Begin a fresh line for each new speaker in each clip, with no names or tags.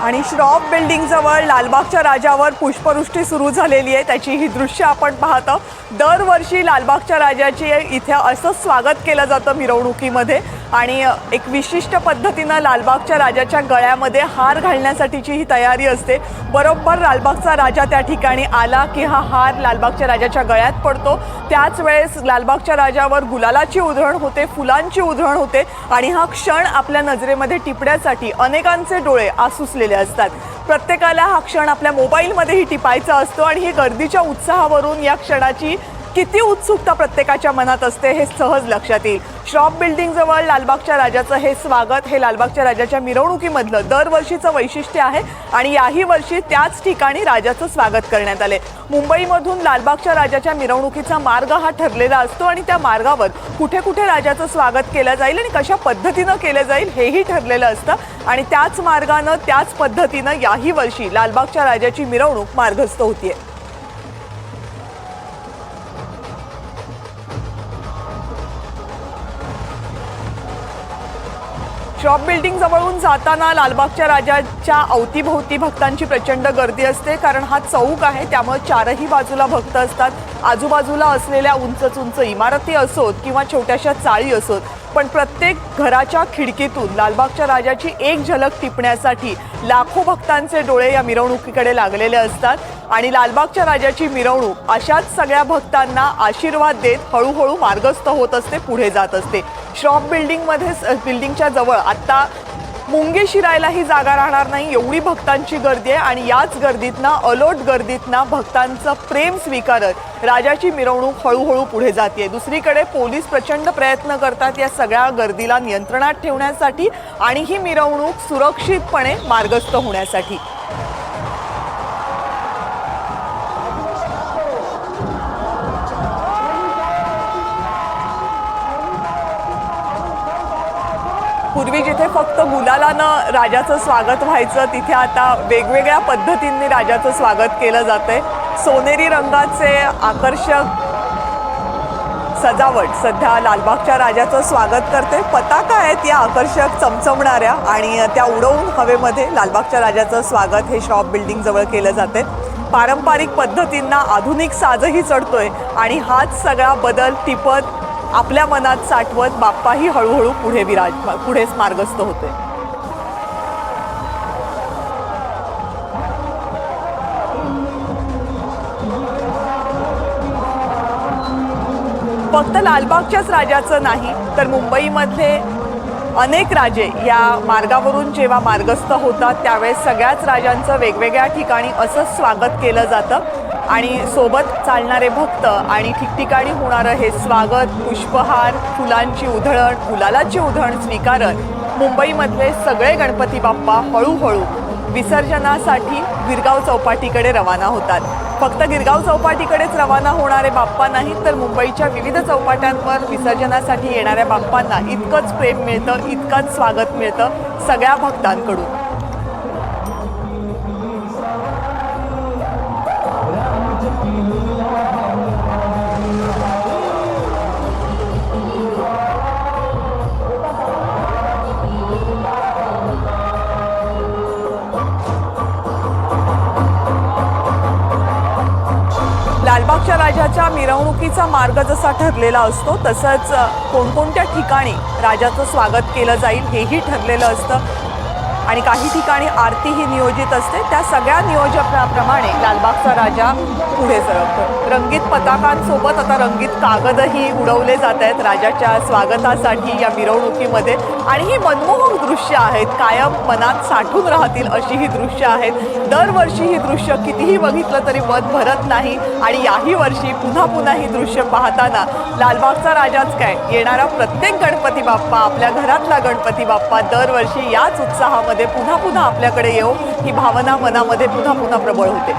आणि श्रॉफ बिल्डिंगजवळ लालबागच्या राजावर पुष्पवृष्टी सुरू झालेली आहे. त्याची ही दृश्य आपण पाहतो. दरवर्षी लालबागच्या राजाची इथे असं स्वागत केलं जातं मिरवणुकीमध्ये. आणि एक विशिष्ट पद्धतीनं लालबागच्या राजाच्या गळ्यामध्ये हार घालण्यासाठीची ही तयारी असते. बरोबर लालबागचा राजा त्या ठिकाणी आला की हा हार लालबागच्या राजाच्या गळ्यात पडतो. त्याच वेळेस लालबागच्या राजावर गुलालाची उधळण होते फुलांची उधळण होते आणि हा क्षण आपल्या नजरेमध्ये टिपण्यासाठी अनेकांचे डोळे आसुसलेले असतात. प्रत्येकाला हा क्षण आपल्या मोबाईलमध्येही टिपायचा असतो आणि ही गर्दीच्या उत्साहावरून या क्षणाची किती उत्सुकता प्रत्येकाच्या मनात असते हे सहज लक्षात येईल. श्रॉप बिल्डिंगजवळ लालबागच्या राजाचं हे स्वागत हे लालबागच्या राजाच्या मिरवणुकीमधलं दरवर्षीचं वैशिष्ट्य आहे आणि याही वर्षी त्याच ठिकाणी राजाचं स्वागत करण्यात आले मुंबईमधून लालबागच्या राजाच्या मिरवणुकीचा मार्ग हा ठरलेला असतो आणि त्या मार्गावर कुठे कुठे राजाचं स्वागत केलं जाईल आणि कशा पद्धतीनं केलं जाईल हेही ठरलेलं असतं. आणि त्याच मार्गानं त्याच पद्धतीनं याही वर्षी लालबागच्या राजाची मिरवणूक मार्गस्थ होतीये. शॉप बिल्डिंग जवळून जाताना लालबागच्या राजाच्या अवतीभोवती भक्तांची प्रचंड गर्दी असते. कारण हा चौक आहे त्यामुळे चारही बाजूला भक्त असतात. आजूबाजूला असलेल्या उंच उंच इमारती असोत किंवा छोट्याशा चाळी असोत. पण प्रत्येक घराच्या खिडकीतून लालबागच्या राजाची एक झलक टिपण्यासाठी लाखो भक्तांचे डोळे या मिरवणुकीकडे लागलेले असतात. आणि लालबागच्या राजाची मिरवणूक अशाच सगळ्या भक्तांना आशीर्वाद देत हळूहळू मार्गस्थ होत असते पुढे जात असते. श्रॉप बिल्डिंगमध्ये बिल्डिंगच्या जवळ आत्ता मुंगे शिरायलाही जागा राहणार नाही एवढी भक्तांची गर्दी आहे आणि याच गर्दीतनं अलोट गर्दीतनं भक्तांचं प्रेम स्वीकारत राजाची मिरवणूक हळूहळू पुढे जाते दुसरीकडे पोलीस प्रचंड प्रयत्न करतात या सगळ्या गर्दीला नियंत्रणात ठेवण्यासाठी आणि ही मिरवणूक सुरक्षितपणे मार्गस्थ होण्यासाठी. पूर्वी जिथे फक्त गुलालानं राजाचं स्वागत व्हायचं तिथे आता वेगवेगळ्या पद्धतींनी राजाचं स्वागत केलं जातंय. सोनेरी रंगाचे आकर्षक सजावट सध्या लालबागच्या राजाचं स्वागत करते. पताका आहेत या आकर्षक चमचमणाऱ्या आणि त्या उडवून हवेमध्ये लालबागच्या राजाचं स्वागत हे शॉप बिल्डिंगजवळ केलं जाते पारंपरिक पद्धतींना आधुनिक साजही चढतोय आणि हाच सगळा बदल टिपत आपल्या मनात साठवत बाप्पाही हळूहळू पुढे विराज पुढे मार्गस्थ होते. फक्त लालबागच्याच राजाचं नाही तर मुंबईमधले अनेक राजे या मार्गावरून जेव्हा मार्गस्थ होतात त्यावेळेस सगळ्याच राजांचं वेगवेगळ्या ठिकाणी असंच स्वागत केलं जातं. आणि सोबत चालणारे भक्त आणि ठिकठिकाणी होणारं हे स्वागत पुष्पहार फुलांची उधळण गुलालाची उधळण स्वीकारत मुंबईमधले सगळे गणपती बाप्पा हळूहळू विसर्जनासाठी गिरगाव चौपाटीकडे रवाना होतात. फक्त गिरगाव चौपाटीकडेच रवाना होणारे बाप्पा नाहीत तर मुंबईच्या विविध चौपाट्यांवर विसर्जनासाठी येणाऱ्या बाप्पांना इतकंच प्रेम मिळतं इतकंच स्वागत मिळतं सगळ्या भक्तांकडून. मिरवणुकीचा मार्ग जसा ठरलेला असतो तसंच कोणकोणत्या ठिकाणी राजाचं स्वागत केलं जाईल हेही ठरलेलं असतं. आणि काही ठिकाणी आरतीही नियोजित असते. त्या सगळ्या नियोजनाप्रमाणे लालबागचा राजा पुढे सरकतो रंगीत पताकांसोबत आता रंगीत कागदही उडवले जात आहेत राजाच्या स्वागतासाठी या मिरवणुकीमध्ये. आणि ही मनमोहक दृश्य आहेत कायम मनात साठून राहतील अशी ही दृश्य आहेत. दरवर्षी ही दृश्य कितीही बघितलं तरी मन भरत नाही. आणि याही वर्षी पुन्हा पुन्हा ही दृश्य पाहताना लालबागचा राजाच काय? येणारा प्रत्येक गणपती बाप्पा आपल्या घरातला गणपती बाप्पा दरवर्षी याच उत्साहामध्ये पुन्हा पुन्हा आपल्याकडे येऊ ही भावना मनामध्ये पुन्हा पुन्हा प्रबळ होते.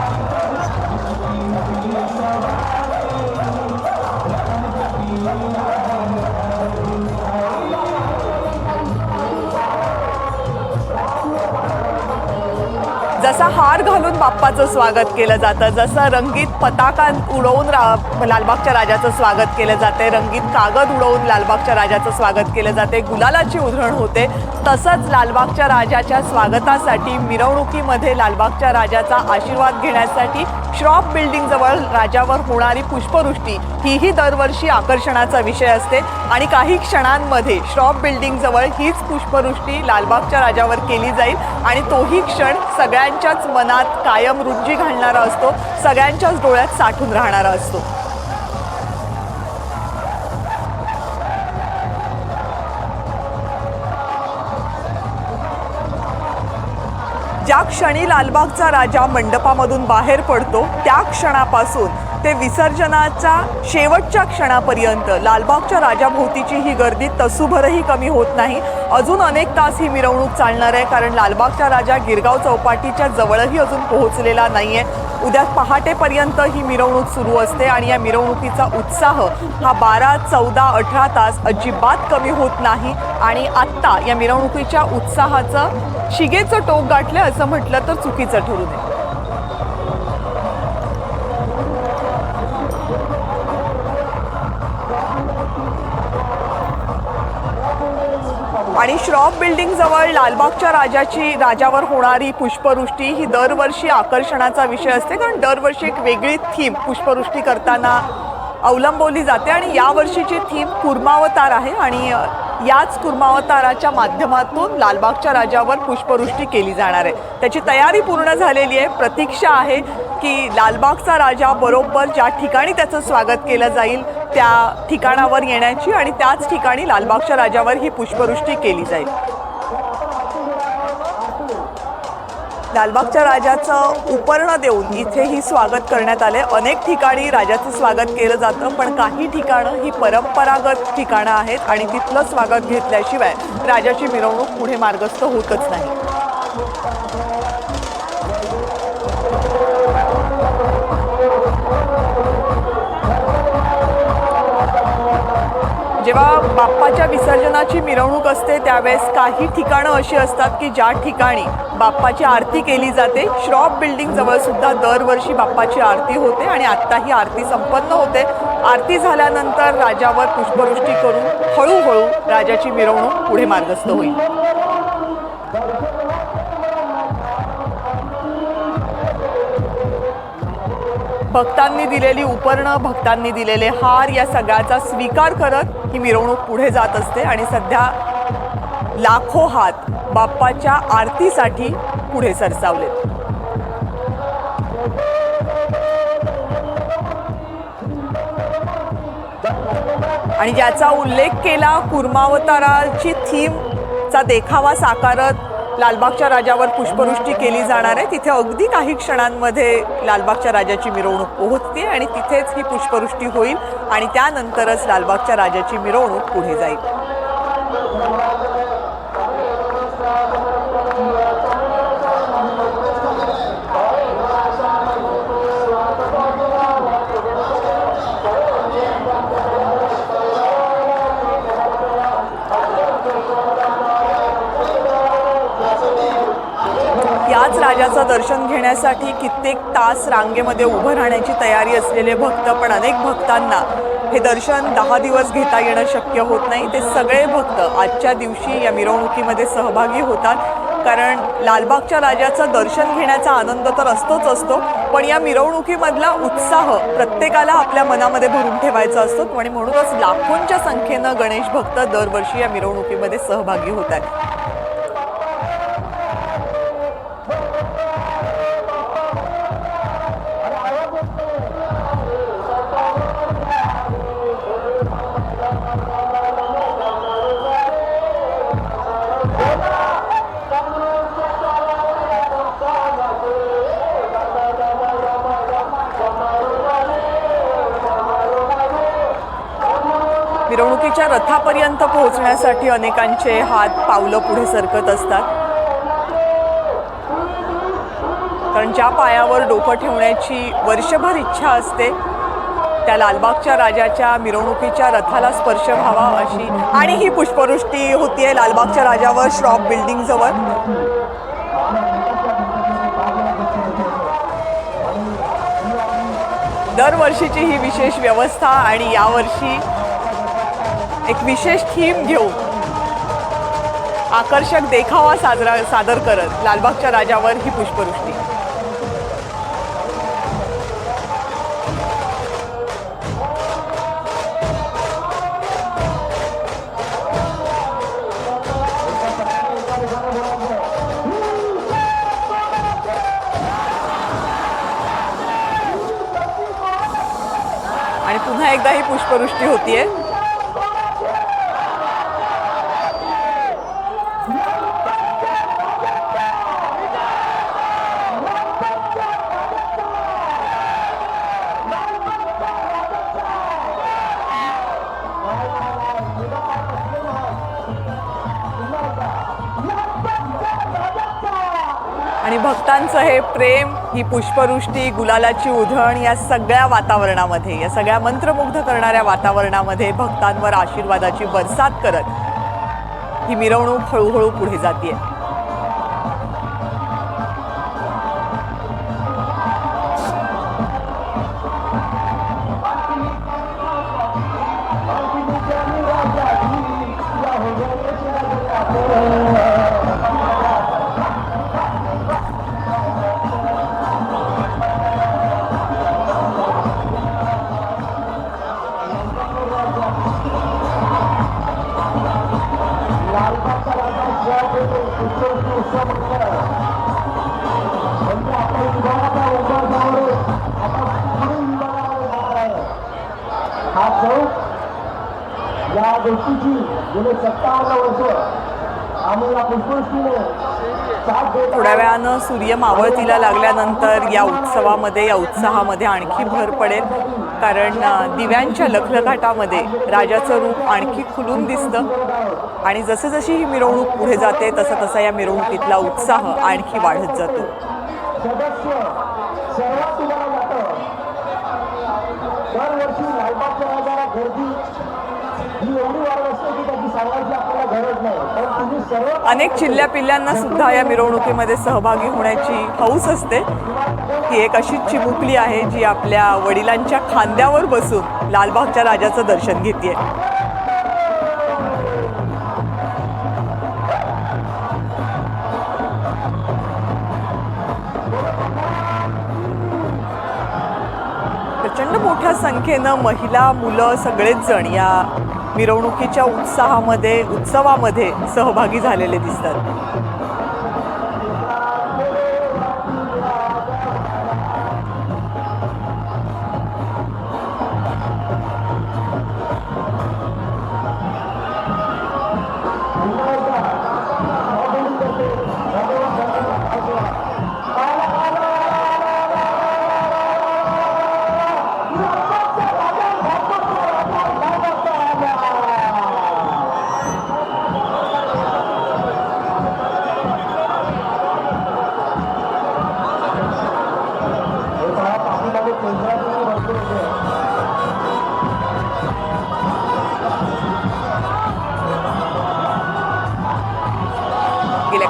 जसा हार घालून बाप्पाचं स्वागत केलं जातं जसं रंगीत पताका उडवून रा लालबागच्या राजाचं स्वागत केलं जाते रंगीत कागद उडवून लालबागच्या राजाचं स्वागत केलं जाते गुलालाची उधळण होते तसंच लालबागच्या राजाच्या स्वागतासाठी मिरवणुकीमध्ये लालबागच्या राजाचा आशीर्वाद घेण्यासाठी श्रॉप बिल्डिंगजवळ राजावर होणारी पुष्पवृष्टी हीही दरवर्षी आकर्षणाचा विषय असते. आणि काही क्षणांमध्ये श्रॉप बिल्डिंगजवळ हीच पुष्पवृष्टी लालबागच्या राजावर केली जाईल. आणि तोही क्षण सगळ्यांच्याच मनात कायम रुंजी घालणारा असतो सगळ्यांच्याच डोळ्यात साठून राहणारा असतो. ज्या क्षणी लालबागचा राजा मंडपामधून बाहेर पडतो त्या क्षणापासून ते विसर्जनाच्या शेवटच्या क्षणापर्यंत लालबागच्या राजाभोवतीची ही गर्दी तसूभरही कमी होत नाही. अजून अनेक तास ही मिरवणूक चालणार आहे कारण लालबागचा राजा गिरगाव चौपाटीच्या जवळही अजून पोहोचलेला नाही आहे उद्या पहाटेपर्यंत ही मिरवणूक सुरू असते आणि या मिरवणुकीचा उत्साह हा बारा चौदा अठरा तास अजिबात कमी होत नाही. आणि आत्ता या मिरवणुकीच्या उत्साहाचं शिगेचं टोक गाठलं असं म्हटलं तर चुकीचं ठरू नये. आणि श्रॉफ बिल्डिंग जवळ लालबागच्या राजाची राजावर होणारी पुष्पवृष्टी ही दरवर्षी आकर्षणाचा विषय असते. कारण दरवर्षी एक वेगळी थीम पुष्पवृष्टी करताना अवलंबवली जाते आणि यावर्षीची थीम कुर्मावतार आहे. आणि याच कुर्मावताराच्या माध्यमातून लालबागच्या राजावर पुष्पवृष्टी केली जाणार आहे. त्याची तयारी पूर्ण झालेली आहे. प्रतीक्षा आहे की लालबागचा राजा बरोबर ज्या ठिकाणी त्याचं स्वागत केलं जाईल त्या ठिकाणावर येण्याची आणि त्याच ठिकाणी लालबागच्या राजावर ही पुष्पवृष्टी केली जाईल. लालबागच्या राजाचं उपर्ण देऊन इथेही स्वागत करण्यात आले अनेक ठिकाणी राजाचं स्वागत केलं जातं पण काही ठिकाणं ही परंपरागत ठिकाणं आहेत आणि तिथलं स्वागत घेतल्याशिवाय राजाची मिरवणूक पुढे मार्गस्थ होतच नाही. जेव्हा बाप्पाच्या विसर्जनाची मिरवणूक असते त्यावेळेस काही ठिकाणं अशी असतात की ज्या ठिकाणी बाप्पाची आरती केली जाते. श्रॉप बिल्डिंग जवळ सुद्धा दरवर्षी बाप्पाची आरती होते आणि आत्ता ही आरती संपन्न होते. आरती झाल्यानंतर राजावर पुष्पवृष्टी करून हळूहळू राजाची मिरवणूक पुढे मार्गस्थ होईल. भक्तांनी दिलेली उपरणं भक्तांनी दिलेले हार या सगळ्याचा स्वीकार करत ही मिरवणूक पुढे जात असते आणि सध्या लाखो हात बाप्पाच्या आरतीसाठी पुढे सरसावलेत. आणि ज्याचा उल्लेख केला कुर्मावताराची थीमचा देखावा साकारत लालबागच्या राजावर पुष्पवृष्टी केली जाणार आहे. तिथे अगदी काही क्षणांमध्ये लालबागच्या राजाची मिरवणूक पोहोचते आणि तिथेच ही पुष्पवृष्टी होईल आणि त्यानंतरच लालबागच्या राजाची मिरवणूक पुढे जाईल. याच दर्शन घेण्यासाठी कित्येक तास रांगेमध्ये उभं राहण्याची तयारी असलेले भक्त पण अनेक भक्तांना हे दर्शन दहा दिवस घेता येणं शक्य होत नाही. ते सगळे भक्त आजच्या दिवशी या मिरवणुकीमध्ये सहभागी होतात. कारण लालबागच्या राजाचं दर्शन घेण्याचा आनंद तर असतोच असतो पण या मिरवणुकीमधला उत्साह प्रत्येकाला आपल्या मनामध्ये भरून ठेवायचा असतो. आणि म्हणूनच लाखोंच्या संख्येनं गणेश भक्त दरवर्षी या मिरवणुकीमध्ये सहभागी होतात मिरवणुकीच्या रथापर्यंत पोहोचण्यासाठी अनेकांचे हात पावलं पुढे सरकत असतात. कारण ज्या पायावर डोकं ठेवण्याची वर्षभर इच्छा असते त्या लालबागच्या राजाच्या मिरवणुकीच्या रथाला स्पर्श व्हावा अशी आणि ही पुष्पवृष्टी होतीये लालबागच्या राजावर श्रॉप बिल्डिंग जवळ. दरवर्षीची ही विशेष व्यवस्था आणि यावर्षी एक विशेष थीम घेऊन आकर्षक देखावा साजरा सादर करत लालबागच्या राजावर ही पुष्पवृष्टी. आणि पुन्हा एकदा ही पुष्पवृष्टी होतीये. भक्तांचं हे प्रेम ही पुष्पवृष्टी गुलालाची उधळण या सगळ्या वातावरणामध्ये या सगळ्या मंत्रमुग्ध करणाऱ्या वातावरणामध्ये भक्तांवर आशीर्वादाची बरसात करत ही मिरवणूक हळूहळू पुढे जाते थोड्या वेळानं सूर्य मावळतीला लागल्यानंतर या उत्सवामध्ये या उत्साहामध्ये आणखी भर पडेल. कारण दिव्यांच्या लखलखाटामध्ये राजाचं रूप आणखी खुलून दिसतं. आणि जसे जशी ही मिरवणूक पुढे जाते तसा तसा या मिरवणुकीतला उत्साह आणखी वाढत जातो
सदस्य सर्वात तुम्हाला जातं दरवर्षी लालबागच्या राजाला गर्दी ही एवढी वाढत असते की त्याची सांगायची आपल्याला गरज नाही पण तुम्ही सर्व
अनेक चिल्ल्या पिल्ल्यांना सुद्धा या मिरवणुकीमध्ये सहभागी होण्याची हौस असते. ही एक अशी चिमुकली आहे जी आपल्या वडिलांच्या खांद्यावर बसून लालबागच्या राजाचं दर्शन घेते प्रचंड मोठ्या संख्येनं महिला मुलं सगळेच जण या मिरवणुकीच्या उत्साहामध्ये उत्सवामध्ये सहभागी झालेले दिसतात.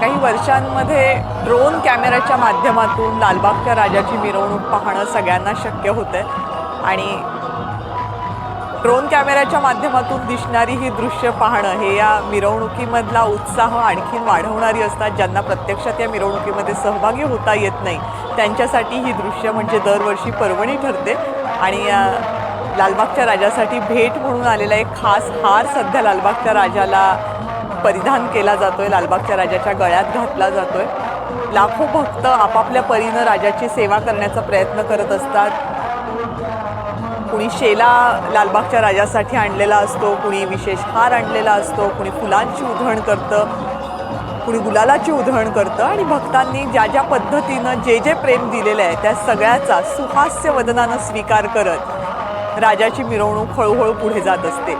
काही वर्षांमध्ये ड्रोन कॅमेऱ्याच्या माध्यमातून लालबागच्या राजाची मिरवणूक पाहणं सगळ्यांना शक्य होतं आणि ड्रोन कॅमेऱ्याच्या माध्यमातून दिसणारी ही दृश्य पाहणं हे या मिरवणुकीमधला उत्साह आणखीन वाढवणारी असतात ज्यांना प्रत्यक्षात या मिरवणुकीमध्ये सहभागी होता येत नाही. त्यांच्यासाठी ही दृश्य म्हणजे दरवर्षी पर्वणी ठरते. आणि लालबागच्या राजासाठी भेट म्हणून आलेला एक खास हार सध्या लालबागच्या राजाला परिधान केला जातोय लालबागच्या राजाच्या गळ्यात घातला जातोय. लाखो भक्त आपापल्या परीनं राजाची सेवा करण्याचा प्रयत्न करत असतात. कुणी शेला लालबागच्या राजासाठी आणलेला असतो कुणी विशेष हार आणलेला असतो कुणी फुलांची उधळण करतं कुणी गुलालाची उधळण करतं आणि भक्तांनी ज्या ज्या पद्धतीनं जे जे प्रेम दिलेलं आहे त्या सगळ्याचा सुहास्य वदनानं स्वीकार करत राजाची मिरवणूक हळूहळू पुढे जात असते.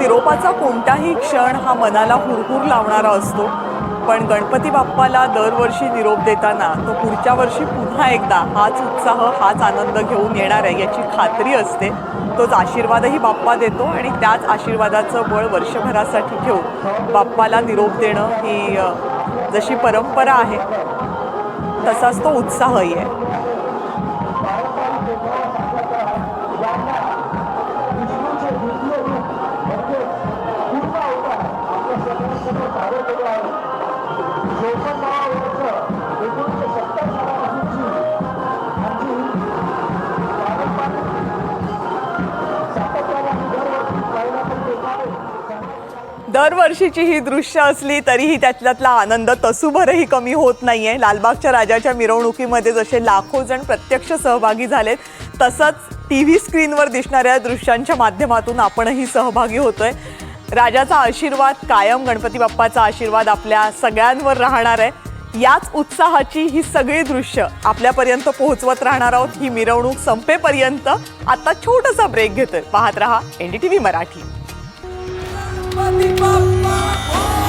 निरोपाचा कोणताही क्षण हा मनाला हुरहुर लावणारा असतो. पण गणपती बाप्पाला दरवर्षी निरोप देताना तो पुढच्या वर्षी पुन्हा एकदा हाच उत्साह हाच आनंद घेऊन येणार आहे याची खात्री असते. तोच आशीर्वादही बाप्पा देतो आणि त्याच आशीर्वादाचं बळ वर्षभरासाठी घेऊन बाप्पाला निरोप देणं ही जशी परंपरा आहे तसाच तो उत्साहही आहे. दरवर्षीची ही दृश्य असली तरीही त्यातल्यातला आनंद तसूभरही कमी होत नाही आहे लालबागच्या राजाच्या मिरवणुकीमध्ये जसे लाखो जण प्रत्यक्ष सहभागी झालेत तसंच टी व्ही स्क्रीनवर दिसणाऱ्या दृश्यांच्या माध्यमातून आपणही सहभागी होतोय. राजाचा आशीर्वाद कायम गणपती बाप्पाचा आशीर्वाद आपल्या सगळ्यांवर राहणार आहे. याच उत्साहाची ही सगळी दृश्य आपल्यापर्यंत पोहोचवत राहणार आहोत. ही मिरवणूक संपेपर्यंत आता छोटासा ब्रेक घेतोय. पाहत रहा एनडीटीव्ही मराठी.
Pati Papa.